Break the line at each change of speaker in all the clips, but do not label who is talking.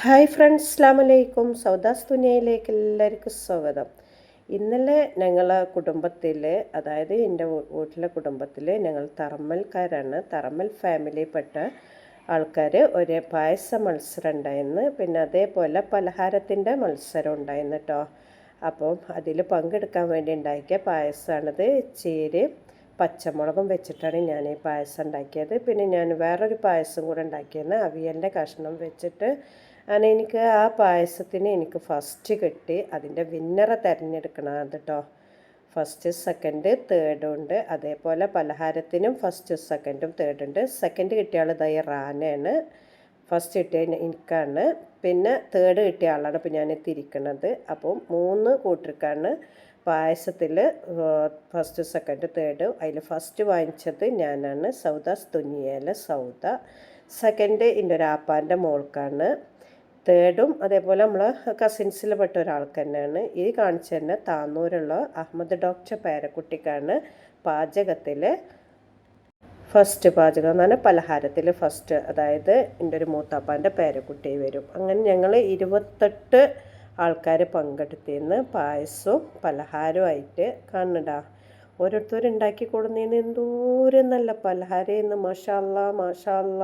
Hi friends അസ്ലാം വലൈക്കും സൗദാസ് തുനിയയിലേക്ക് എല്ലാവർക്കും സ്വാഗതം. ഇന്നലെ ഞങ്ങളെ കുടുംബത്തിൽ അതായത് എന്റെ വീട്ടിലെ കുടുംബത്തിൽ ഞങ്ങൾ തറമ്മൽക്കാരാണ് തറമ്മൽ ഫാമിലിയിൽപ്പെട്ട ആൾക്കാർ ഒരു പായസ മത്സരം ഉണ്ടായിരുന്നു. പിന്നെ അതേപോലെ പലഹാരത്തിന്റെ മത്സരം ഉണ്ടായിരുന്നു കേട്ടോ അപ്പം അതിൽ പങ്കെടുക്കാൻ വേണ്ടി ഉണ്ടാക്കിയ പായസമാണിത് ചീര് പച്ചമുളകും വെച്ചിട്ടാണ് ഞാൻ ഈ പായസം ഉണ്ടാക്കിയത്. പിന്നെ ഞാൻ വേറൊരു പായസം കൂടെ ഉണ്ടാക്കിയത് അവിയലിന്റെ കഷ്ണം വെച്ചിട്ട് അങ്ങനെ എനിക്ക് ആ പായസത്തിന് എനിക്ക് ഫസ്റ്റ് കിട്ടി. അതിന്റെ വിന്നറെ തിരഞ്ഞെടുക്കണം കേട്ടോ. ഫസ്റ്റ് സെക്കൻഡ് തേർഡ് ഉണ്ട്. അതേപോലെ പലഹാരത്തിനും ഫസ്റ്റ് സെക്കൻഡും തേർഡ് ഉണ്ട്. സെക്കൻഡ് കിട്ടിയ ആൾ ഇതായി റാനയാണ്. ഫസ്റ്റ് കിട്ടിയ എനിക്കാണ്. പിന്നെ തേർഡ് കിട്ടിയ ആളാണ് ഇപ്പോൾ ഞാൻ തിരിക്കണത്. അപ്പോൾ മൂന്ന് കൂട്ടർക്കാണ് പായസത്തിൽ ഫസ്റ്റ് സെക്കൻഡ് തേർഡ് അതിൽ ഫസ്റ്റ് വാങ്ങിച്ചത് ഞാനാണ്. സൗദ തുന്നിയേല സൗദ. സെക്കൻഡ് എന്റെ ഒരു ആപ്പാന്റെ മോൾക്കാണ്. തേർഡും അതേപോലെ നമ്മളെ കസിൻസിൽ പെട്ട ഒരാൾക്ക് തന്നെയാണ്. ഈ കാണിച്ചു തന്നെ താന്നൂരുള്ള അഹമ്മദ് ഡോക്ടർ പേരക്കുട്ടിക്കാണ് പാചകത്തിൽ ഫസ്റ്റ് പാചകം എന്ന് പറഞ്ഞാൽ പലഹാരത്തിൽ ഫസ്റ്റ് അതായത് എന്റെ ഒരു മൂത്താപ്പാന്റെ പേരക്കുട്ടി വരും. അങ്ങനെ ഞങ്ങൾ ഇരുപത്തെട്ട് ആൾക്കാർ പങ്കെടുത്തിന്ന് പായസവും പലഹാരവും ആയിട്ട് പലഹാരമായിട്ട് കാണുന്നുണ്ടാ ഓരോരുത്തരുണ്ടാക്കി കൊടുന്നതിന് എന്തോരം നല്ല പലഹാരം മാഷാല്ല മാഷാല്ല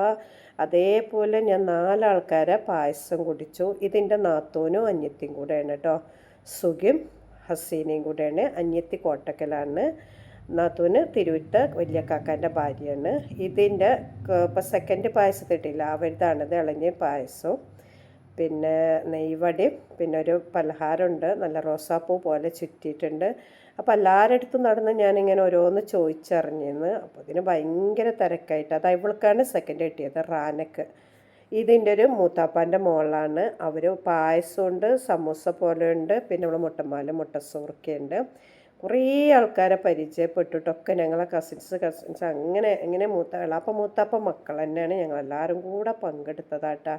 അതേപോലെ ഞാൻ നാലാൾക്കാരെ പായസം കുടിച്ചു. ഇതിന്റെ നാത്തോനും അന്യത്തിയും കൂടെയാണ് കേട്ടോ സുഖിം ഹസീനയും കൂടെയാണ്. അന്യത്തി കോട്ടക്കലാണ്. നാത്തൂന് തിരുവിട്ട വലിയ കാക്കാന്റെ ഭാര്യയാണ്. ഇതിന്റെ ഇപ്പം സെക്കൻഡ് പായസം കിട്ടിയില്ല. അവരുതാണിത് ഇളഞ്ഞ പായസവും പിന്നെ നെയ്വടയും പിന്നെ ഒരു പലഹാരമുണ്ട്. നല്ല റോസാപ്പൂ പോലെ ചുറ്റിയിട്ടുണ്ട്. അപ്പോൾ എല്ലാവരുടെ അടുത്തും നടന്ന് ഞാനിങ്ങനെ ഓരോന്ന് ചോദിച്ചറിഞ്ഞിരുന്നു അപ്പോൾ ഇതിന് ഭയങ്കര തിരക്കായിട്ട്. അത് ഇവൾക്കാണ് സെക്കൻഡ് കിട്ടിയത് റാനക്ക്. ഇതിന്റെ ഒരു മൂത്താപ്പാന്റെ മോളാണ്. അവർ പായസമുണ്ട് സമൂസ പോലെയുണ്ട് പിന്നെ നമ്മൾ മുട്ടമാല മുട്ടസൂർക്കയുണ്ട് കുറേ ആൾക്കാരെ പരിചയപ്പെട്ടിട്ടൊക്കെ ഞങ്ങളെ കസിൻസ് കസിൻസ് അങ്ങനെ എങ്ങനെ മൂത്ത അപ്പം മൂത്താപ്പ മക്കൾ തന്നെയാണ് ഞങ്ങളെല്ലാവരും കൂടെ പങ്കെടുത്തതാട്ടാ.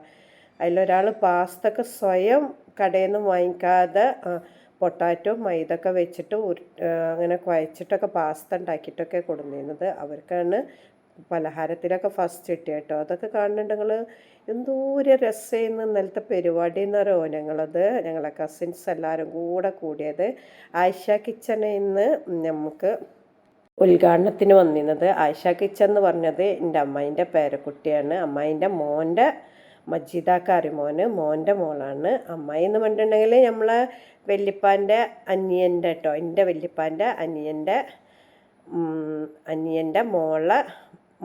അതിലൊരാൾ പാസ്തൊക്കെ സ്വയം കടയിൽ നിന്ന് വാങ്ങിക്കാതെ പൊട്ടാറ്റോ മൈദൊക്കെ വെച്ചിട്ട് അങ്ങനെ കുഴച്ചിട്ടൊക്കെ പാസ്ത ഉണ്ടാക്കിയിട്ടൊക്കെ കൊടുന്നിരുന്നത്. അവർക്കാണ് പലഹാരത്തിലൊക്കെ ഫസ്റ്റ് കിട്ടിയ കേട്ടോ. അതൊക്കെ കാണുന്നുണ്ടെങ്കിൽ എന്തോരം രസമായിരുന്നു ഇന്നലത്തെ പരിപാടി എന്ന് പറയുമോ ഞങ്ങളത് ഞങ്ങളെ കസിൻസ് എല്ലാവരും കൂടെ കൂടിയത് ആയിഷ കിച്ചണിൽ നിന്ന് നമുക്ക് ഉദ്ഘാടനത്തിന് വന്നിരുന്നത്. ആയിഷ കിച്ചൻ എന്ന് പറഞ്ഞത് എന്റെ അമ്മായിന്റെ പേരക്കുട്ടിയാണ്. അമ്മായിന്റെ മോന്റെ മജീദാക്കാരി മോന് മോന്റെ മോളാണ്. അമ്മായി എന്ന് പറഞ്ഞിട്ടുണ്ടെങ്കിൽ നമ്മളെ വല്യപ്പാന്റെ അനിയന്റെ കേട്ടോ എന്റെ വല്യപ്പാന്റെ അനിയന്റെ അനിയന്റെ മോളെ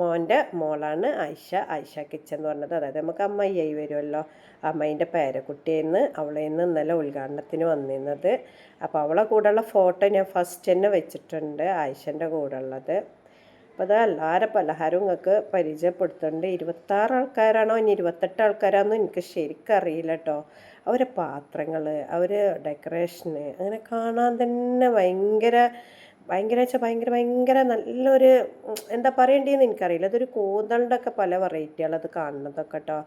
മോന്റെ മോളാണ് ആയിഷ ആയിഷ കിച്ചൻ എന്ന് പറഞ്ഞത്. അതായത് നമുക്ക് അമ്മായിയായി വരുമല്ലോ. അമ്മയിന്റെ പേരക്കുട്ടിയെന്ന് അവളെ നിന്ന് ഇന്നലെ ഉദ്ഘാടനത്തിന് വന്നിരുന്നത്. അപ്പോൾ അവളെ കൂടെയുള്ള ഫോട്ടോ ഞാൻ ഫസ്റ്റ് തന്നെ വെച്ചിട്ടുണ്ട് ആയിഷന്റെ കൂടെ ഉള്ളത് അപ്പോൾ അത് എല്ലാവരും പലഹാരവും നിങ്ങൾക്ക് പരിചയപ്പെടുത്തുന്നുണ്ട് ഇരുപത്താറ് ആൾക്കാരാണോ ഇനി ഇരുപത്തെട്ട് ആൾക്കാരാണെന്നോ എനിക്ക് ശരിക്കും അറിയില്ല കേട്ടോ അവരെ പാത്രങ്ങൾ അവർ ഡെക്കറേഷന് അങ്ങനെ കാണാൻ തന്നെ ഭയങ്കര ഭയങ്കര വെച്ചാൽ ഭയങ്കര ഭയങ്കര നല്ലൊരു എന്താ പറയേണ്ടതെന്ന് എനിക്കറിയില്ല. അതൊരു കൂന്തളിന്റെ ഒക്കെ പല വെറൈറ്റികൾ അത് കാണുന്നതൊക്കെ കേട്ടോ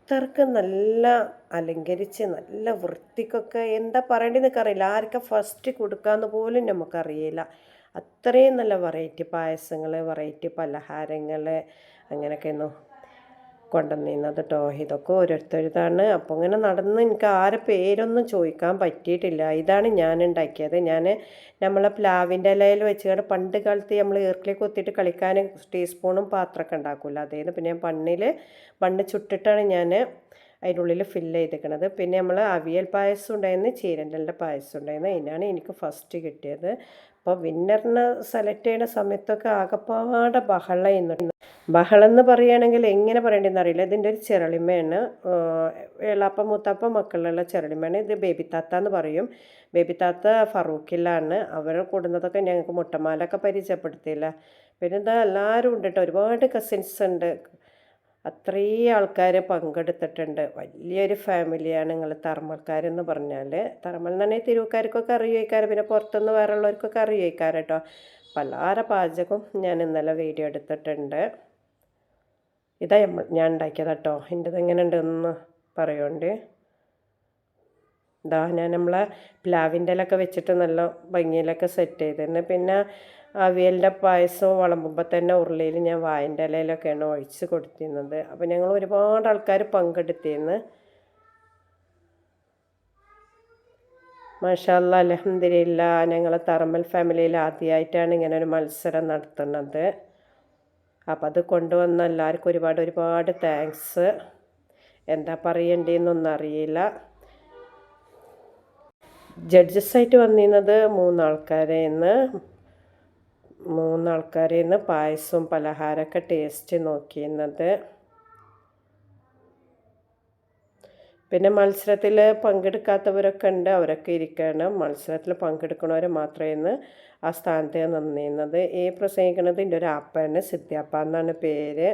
അത്രയ്ക്ക് നല്ല അലങ്കരിച്ച് നല്ല വൃത്തിക്കൊക്കെ എന്താ പറയേണ്ടതെന്ന് അറിയില്ല ആർക്കാ ഫസ്റ്റ് കൊടുക്കാമെന്ന് പോലും നമുക്കറിയില്ല. അത്രയും നല്ല വെറൈറ്റി പായസങ്ങൾ വെറൈറ്റി പലഹാരങ്ങൾ അങ്ങനെയൊക്കെയെന്നു കൊണ്ടുവന്നിരുന്നത് കേട്ടോ ഇതൊക്കെ ഓരോരുത്തരുതാണ്. അപ്പോൾ ഇങ്ങനെ നടന്ന് എനിക്ക് ആരെ പേരൊന്നും ചോദിക്കാൻ പറ്റിയിട്ടില്ല. ഇതാണ് ഞാൻ ഉണ്ടാക്കിയത്. ഞാൻ നമ്മളെ പ്ലാവിന്റെ ഇലയിൽ വെച്ചുകൊണ്ട് പണ്ട് കാലത്ത് നമ്മൾ ഈർക്കിലേക്ക് കൊത്തിയിട്ട് കളിക്കാൻ ടീസ്പൂണും പാത്രമൊക്കെ ഉണ്ടാക്കില്ല അതേന്ന് പിന്നെ ഞാൻ പണ്ണിൽ മണ്ണ് ചുട്ടിട്ടാണ് ഞാൻ അതിന്റെ ഉള്ളിൽ ഫില്ല് ചെയ്തിരിക്കണത് പിന്നെ നമ്മൾ അവിയൽ പായസം ഉണ്ടായിരുന്നു ചീരന്റെ പായസം ഉണ്ടായിരുന്നു. അതിനാണ് എനിക്ക് ഫസ്റ്റ് കിട്ടിയത്. അപ്പോൾ വിന്നറിനെ സെലക്ട് ചെയ്യുന്ന സമയത്തൊക്കെ ആകപ്പാടെ ബഹളം ചെയ്യുന്നുണ്ട് ബഹളം എന്ന് പറയുകയാണെങ്കിൽ എങ്ങനെ പറയേണ്ടതെന്ന് അറിയില്ല. ഇതിന്റെ ഒരു ചിരളിമയാണ്. എളാപ്പ മൂത്താപ്പ മക്കളിലുള്ള ചിരളിമയാണ്. ഇത് ബേബി താത്ത എന്ന് പറയും. ബേബി താത്ത ഫറൂഖിലാണ്. അവർ കൂടുന്നതൊക്കെ ഞങ്ങൾക്ക് മുട്ടമാലൊക്കെ പരിചയപ്പെടുത്തിയില്ല. പിന്നെ എല്ലാവരും ഉണ്ട് കേട്ടോ ഒരുപാട് കസിൻസ് ഉണ്ട്. അത്രയും ആൾക്കാർ പങ്കെടുത്തിട്ടുണ്ട്. വലിയൊരു ഫാമിലിയാണ് നിങ്ങൾ തറമൽക്കാരെന്ന് പറഞ്ഞാൽ തറമൽ എന്ന് പറഞ്ഞാൽ തിരുവക്കാർക്കൊക്കെ അറിയുമായിക്കാരം പിന്നെ പുറത്തുനിന്ന് വേറെ ഉള്ളവർക്കൊക്കെ അറിയുമായിക്കാരം കേട്ടോ പലഹാര പാചകം ഞാൻ ഇന്നലെ വീഡിയോ എടുത്തിട്ടുണ്ട്. ഇതാ ഞാൻ ഉണ്ടാക്കിയത് കേട്ടോ. എന്റെത് എങ്ങനെ ഉണ്ടെന്ന് പറയുന്നുണ്ട് ഇതാ ഞാൻ നമ്മളെ പ്ലാവിന്റെ ഇലൊക്കെ വെച്ചിട്ട് നല്ല ഭംഗിയിലൊക്കെ സെറ്റ് ചെയ്തിരുന്നു. പിന്നെ അവിയലിന്റെ പായസവും വിളമ്പുമ്പോൾ തന്നെ ഉരുളിയിൽ ഞാൻ വായന്റെ ഇലയിലൊക്കെയാണ് ഒഴിച്ച് കൊടുത്തിരുന്നത്. അപ്പോൾ ഞങ്ങൾ ഒരുപാട് ആൾക്കാർ പങ്കെടുത്തിരുന്ന്. മാഷാല്ല അലഹമില്ല ഞങ്ങൾ തറമൽ ഫാമിലിയിൽ ആദ്യമായിട്ടാണ് ഇങ്ങനെ ഒരു മത്സരം നടത്തുന്നത്. അപ്പം അത് കൊണ്ടുവന്ന എല്ലാവർക്കും ഒരുപാട് ഒരുപാട് താങ്ക്സ് എന്താ പറയേണ്ടതെന്നൊന്നും അറിയില്ല. ജഡ്ജസ് ആയിട്ട് വന്നിരുന്നത് മൂന്നാൾക്കാരെ ഇന്ന് മൂന്നാൾക്കാരെ നിന്ന് പായസവും പലഹാരമൊക്കെ ടേസ്റ്റ് നോക്കിയിരുന്നത്. പിന്നെ മത്സരത്തിൽ പങ്കെടുക്കാത്തവരൊക്കെ ഉണ്ട് അവരൊക്കെ ഇരിക്കണം. മത്സരത്തിൽ പങ്കെടുക്കുന്നവർ മാത്രമേ ഇന്ന് ആ സ്ഥാനത്ത് നിന്നിരുന്നത്. ഈ പ്രസംഗിക്കുന്നത് എന്റെ ഒരു ആപ്പാണ് സിദ്ധ്യാപ്പ എന്നാണ് പേര്.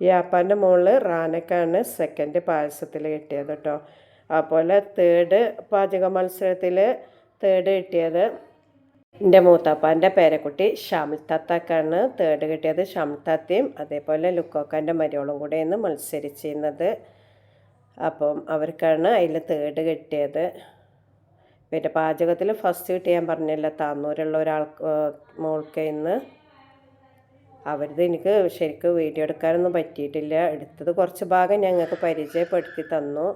ഈ ആപ്പാന്റെ മുകളിൽ റാനക്കാണ് സെക്കൻഡ് പായസത്തിൽ കിട്ടിയത് കേട്ടോ അതുപോലെ തേർഡ് പാചക മത്സരത്തിൽ തേർഡ് കിട്ടിയത് എന്റെ മൂത്താപ്പാന്റെ പേരക്കുട്ടി ഷാമിൽ താത്താക്കാണ്. തേർഡ് കിട്ടിയത് ഷാമിൽ താത്തയും അതേപോലെ ലുക്കോക്കാന്റെ മരിയോളും കൂടെയാണ് മത്സരിച്ചിരുന്നത്. അപ്പം അവർക്കാണ് അതിൽ തേർഡ് കിട്ടിയത്. പിന്നെ പാചകത്തിൽ ഫസ്റ്റ് കിട്ടിയാൻ പറഞ്ഞില്ല താന്നൂരുള്ള ഒരാൾക്ക് മോൾക്ക് ഇന്ന്. അവരത് എനിക്ക് ശരിക്കും വീഡിയോ എടുക്കാനൊന്നും പറ്റിയിട്ടില്ല. എടുത്തത് കുറച്ച് ഭാഗം ഞങ്ങൾക്ക് പരിചയപ്പെടുത്തി തന്നു.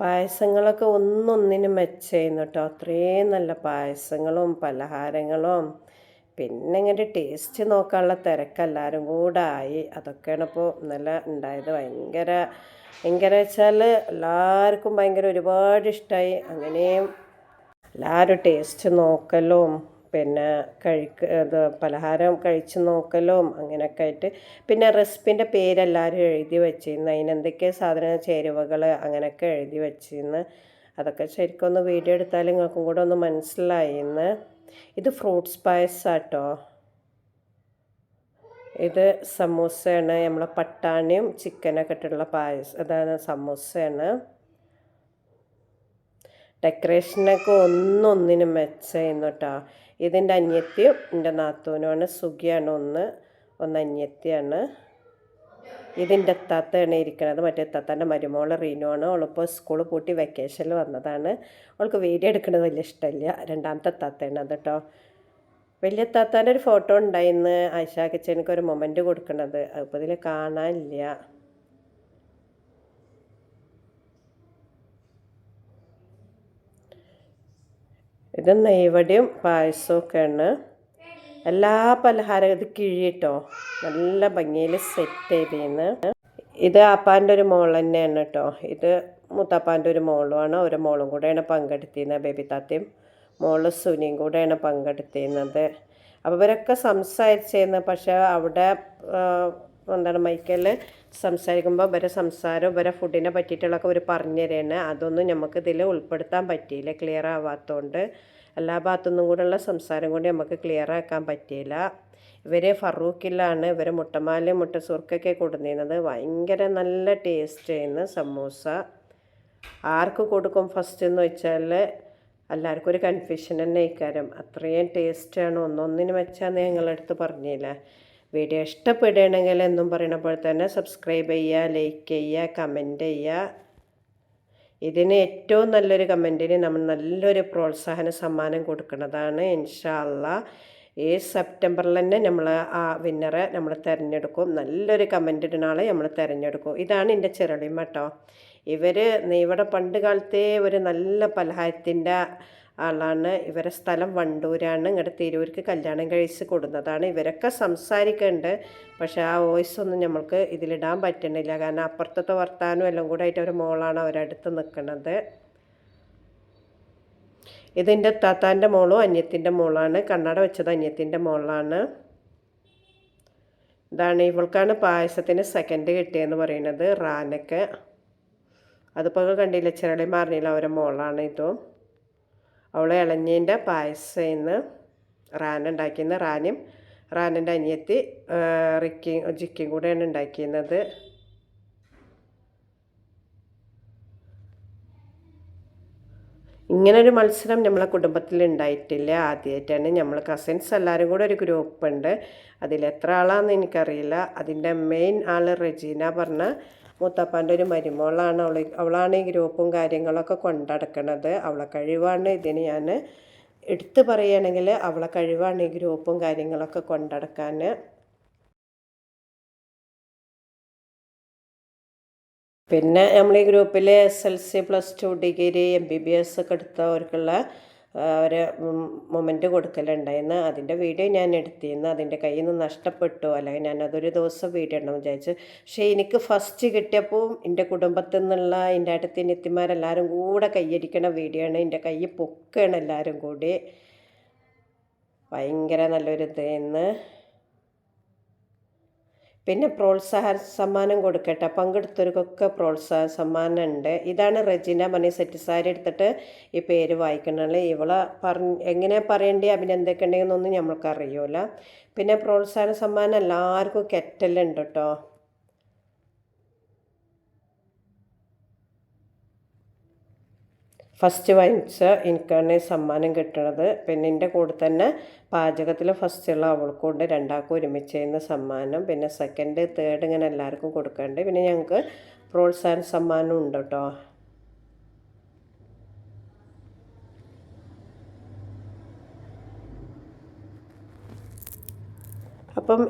പായസങ്ങളൊക്കെ ഒന്നൊന്നിനും മെച്ചമായിരുന്നു കേട്ടോ അത്രയും നല്ല പായസങ്ങളും പലഹാരങ്ങളും. പിന്നെ ഇങ്ങനെ ടേസ്റ്റ് നോക്കാനുള്ള തിരക്കെല്ലാവരും കൂടെ ആയി അതൊക്കെയാണ് ഇപ്പോൾ ഇന്നലെ ഉണ്ടായത് ഭയങ്കര ഭയങ്കര വെച്ചാൽ എല്ലാവർക്കും ഭയങ്കര ഒരുപാട് ഇഷ്ടമായി അങ്ങനെയും എല്ലാവരും ടേസ്റ്റ് നോക്കലും പിന്നെ കഴിക്ക ഇത് പലഹാരം കഴിച്ചു നോക്കലും അങ്ങനെയൊക്കെ ആയിട്ട് പിന്നെ റെസിപ്പിന്റെ പേരെല്ലാവരും എഴുതി വെച്ചിരുന്നു. അതിനെന്തൊക്കെ സാധന ചേരുവകൾ അങ്ങനെയൊക്കെ എഴുതി വെച്ചിരുന്നു. അതൊക്കെ ശരിക്കും ഒന്ന് വീഡിയോ എടുത്താൽ നിങ്ങൾക്കും കൂടെ ഒന്ന് മനസ്സിലായിന്ന്. ഇത് ഫ്രൂട്ട്സ് പായസാട്ടോ. ഇത് സമൂസയാണ്. നമ്മളെ പട്ടാണിയും ചിക്കനൊക്കെ ഇട്ടുള്ള പായസം അതാണ് സമൂസയാണ്. ഡെക്കറേഷനൊക്കെ ഒന്നൊന്നിനും മെച്ചമായിരുന്നു കേട്ടോ ഇതിന്റെ അന്യത്യം എന്റെ നാത്തൂനുമാണ്. സുഖിയാണ് ഒന്ന് ഒന്ന് അന്യത്യാണ് ഇതിന്റെ തത്തയാണ് ഇരിക്കുന്നത് മറ്റേ തത്തന്റെ മരുമോൾ റീനുവാണ്. അവളിപ്പോൾ സ്കൂൾ പൂട്ടി വെക്കേഷനിൽ വന്നതാണ്. അവൾക്ക് വീഡിയോ എടുക്കുന്നത് വലിയ ഇഷ്ടമില്ല. രണ്ടാമത്തെ തത്തയാണ് അത് കേട്ടോ വലിയ എത്താത്താന്റെ ഒരു ഫോട്ടോ ഉണ്ടായിന്ന് ആയിഷ കിച്ചനക്ക് ഒരു മൊമെന്റ് കൊടുക്കുന്നത് അപ്പോൾ ഇതിൽ കാണാനില്ല. ഇത് നെയ്വടിയും പായസമൊക്കെയാണ്. എല്ലാ പലഹാരം ഇത് കിഴിട്ടോ നല്ല ഭംഗിയിൽ സെറ്റ് ചെയ്തിരുന്ന് ഇത് ആപ്പാന്റെ ഒരു മോൾ തന്നെയാണ് കേട്ടോ ഇത് മുത്തപ്പാന്റെ ഒരു മോളുമാണ്. ഒരു മോളും കൂടെയാണ് പങ്കെടുത്തിരുന്നത്. ബേബി താത്തയും മോൾ സുനിയും കൂടെയാണ് പങ്കെടുത്തിരുന്നത്. അപ്പോൾ ഇവരൊക്കെ സംസാരിച്ചിരുന്നു. പക്ഷേ അവിടെ എന്താണ് മൈക്കലിൽ സംസാരിക്കുമ്പോൾ വരെ സംസാരം വരെ ഫുഡിനെ പറ്റിയിട്ടുള്ളതൊക്കെ ഒരു പറഞ്ഞു തരുന്നത് അതൊന്നും നമുക്ക് ഇതിൽ ഉൾപ്പെടുത്താൻ പറ്റിയില്ല ക്ലിയർ ആവാത്തതുകൊണ്ട് എല്ലാ ഭാഗത്തുനിന്നും കൂടെയുള്ള സംസാരം കൊണ്ട് നമുക്ക് ക്ലിയർ ആക്കാൻ പറ്റിയില്ല. ഇവർ ഫറൂഖിലാണ് ഇവർ മുട്ടമാലും മുട്ടസുർക്കൊക്കെ കൊടുന്നിരുന്നത്. ഭയങ്കര നല്ല ടേസ്റ്റ് ചെയ്യുന്ന സമൂസ. ആർക്ക് കൊടുക്കും ഫസ്റ്റ് എന്ന് വെച്ചാൽ എല്ലാവർക്കും ഒരു കൺഫ്യൂഷൻ തന്നെ ഇക്കാരം അത്രയും ടേസ്റ്റാണ് ഒന്നൊന്നിന് വെച്ചാൽ നിങ്ങളെടുത്ത് പറഞ്ഞില്ല. വീഡിയോ ഇഷ്ടപ്പെടുകയാണെങ്കിൽ എന്നും പറയുന്ന തന്നെ സബ്സ്ക്രൈബ് ചെയ്യുക ലൈക്ക് ചെയ്യുക കമന്റ് ചെയ്യുക. ഇതിന് ഏറ്റവും നല്ലൊരു കമന്റിന് നമ്മൾ നല്ലൊരു പ്രോത്സാഹന സമ്മാനം കൊടുക്കുന്നതാണ് ഇൻഷാല്ല ഈ സെപ്റ്റംബറിൽ തന്നെ നമ്മൾ ആ വിന്നറെ നമ്മൾ തിരഞ്ഞെടുക്കും. നല്ലൊരു കമന്റ് ഇടുന്ന ആളെ നമ്മൾ തിരഞ്ഞെടുക്കും. ഇതാണ് എന്റെ ചെറുളിമ കേട്ടോ ഇവർ ഇവിടെ പണ്ട് കാലത്തെ ഒരു നല്ല പലഹാരത്തിന്റെ ആളാണ്. ഇവരെ സ്ഥലം വണ്ടൂരാണ്. ഇങ്ങോട്ട് തിരൂർക്ക് കല്യാണം കഴിച്ച് കൊടുന്നതാണ്. ഇവരൊക്കെ സംസാരിക്കുന്നുണ്ട് പക്ഷേ ആ വോയിസ് ഒന്നും നമ്മൾക്ക് ഇതിലിടാൻ പറ്റണില്ല. കാരണം അപ്പുറത്തത്തെ വർത്താനം എല്ലാം കൂടെ ആയിട്ട് ഒരു മോളാണ് അവരടുത്ത് നിൽക്കുന്നത് ഇതിന്റെ താത്താന്റെ മോളും അന്യത്തിന്റെ മോളാണ്. കണ്ണട വെച്ചത് അന്യത്തിന്റെ മോളാണ്. ഇതാണ് ഇവൾക്കാണ് പായസത്തിന് സെക്കൻഡ് കിട്ടിയെന്ന് പറയുന്നത് റാനക്ക്. അതിപ്പോൾ കണ്ടില്ല ചിരളി മാറിയില്ല അവരെ മോളാണ് ഇതും. അവൾ ഇളഞ്ഞീന്റെ പായസമെന്ന് റാൻ ഉണ്ടാക്കിയെന്ന് റാനും റാനിന്റെ അനിയത്തി റിക്കി ജിക്കും കൂടെയാണ് ഉണ്ടാക്കിയിരുന്നത്. ഇങ്ങനൊരു മത്സരം നമ്മളെ കുടുംബത്തിൽ ഉണ്ടായിട്ടില്ല. ആദ്യമായിട്ടാണ് നമ്മൾ കസിൻസ് എല്ലാവരും കൂടെ ഒരു ഗ്രൂപ്പ് ഉണ്ട്. അതിൽ എത്ര ആളാണെന്ന് എനിക്കറിയില്ല. അതിന്റെ മെയിൻ ആൾ റെജീന പറഞ്ഞ മൂത്തപ്പാന്റെ ഒരു മരുമോളാണ് അവൾ അവളാണ് ഈ ഗ്രൂപ്പും കാര്യങ്ങളൊക്കെ കൊണ്ടടക്കണത്. അവളെ കഴിവാണ് ഇതിന് ഞാൻ എടുത്തു പറയുകയാണെങ്കിൽ അവളെ കഴിവാണ് ഈ ഗ്രൂപ്പും കാര്യങ്ങളൊക്കെ കൊണ്ടടക്കാൻ. പിന്നെ നമ്മൾ ഈ ഗ്രൂപ്പിൽ S L C plus two degree M B B S ഒക്കെ എടുത്തവർക്കുള്ള ഒരു മൊമെന്റ് കൊടുക്കലുണ്ടായിരുന്നു. അതിന്റെ വീഡിയോ ഞാൻ എടുത്തിരുന്നു. അതിന്റെ കയ്യിൽ നിന്ന് നഷ്ടപ്പെട്ടു. അല്ലെങ്കിൽ ഞാൻ അതൊരു ദിവസം വീഡിയോ ഉണ്ടെന്ന് വിചാരിച്ചു. പക്ഷേ എനിക്ക് ഫസ്റ്റ് കിട്ടിയപ്പോൾ എന്റെ കുടുംബത്തിൽ നിന്നുള്ള എന്റെ അടുത്ത് നിത്യന്മാരെല്ലാവരും കൂടെ കൈയടിക്കണ വീഡിയോ ആണ് എന്റെ കൈ പൊക്കുകയാണ് എല്ലാവരും കൂടി. ഭയങ്കര നല്ലൊരു ഇതായിരുന്നു പിന്നെ പ്രോത്സാഹ സമ്മാനം കൊടുക്കട്ടെ. പങ്കെടുത്തവർക്കൊക്കെ പ്രോത്സാഹ സമ്മാനം ഉണ്ട് ഇതാണ് റെജിന മണി സെറ്റ് സാരി എടുത്തിട്ട് ഈ പേര് വായിക്കണത് ഇവളെ പറഞ്ഞ് എങ്ങനെ പറയേണ്ടി അഭിനന്ദിക്കേണ്ടതെന്നൊന്നും നമ്മൾക്ക് അറിയൂല. പിന്നെ പ്രോത്സാഹന സമ്മാനം എല്ലാവർക്കും കെറ്റലുണ്ട് കേട്ടോ. ഫസ്റ്റ് വാങ്ങിച്ച എനിക്കാണ് സമ്മാനം കിട്ടണത്. പിന്നെ എന്റെ കൂടെ തന്നെ പാചകത്തിൽ ഫസ്റ്റുള്ള അവൾക്കുണ്ട് രണ്ടാൾക്കും ഒരുമിച്ച് ചെയ്യുന്ന സമ്മാനം. പിന്നെ സെക്കൻഡ് തേർഡ് ഇങ്ങനെ എല്ലാവർക്കും കൊടുക്കുന്നുണ്ട് പിന്നെ ഞങ്ങൾക്ക് പ്രോത്സാഹന സമ്മാനം ഉണ്ട് കേട്ടോ. അപ്പം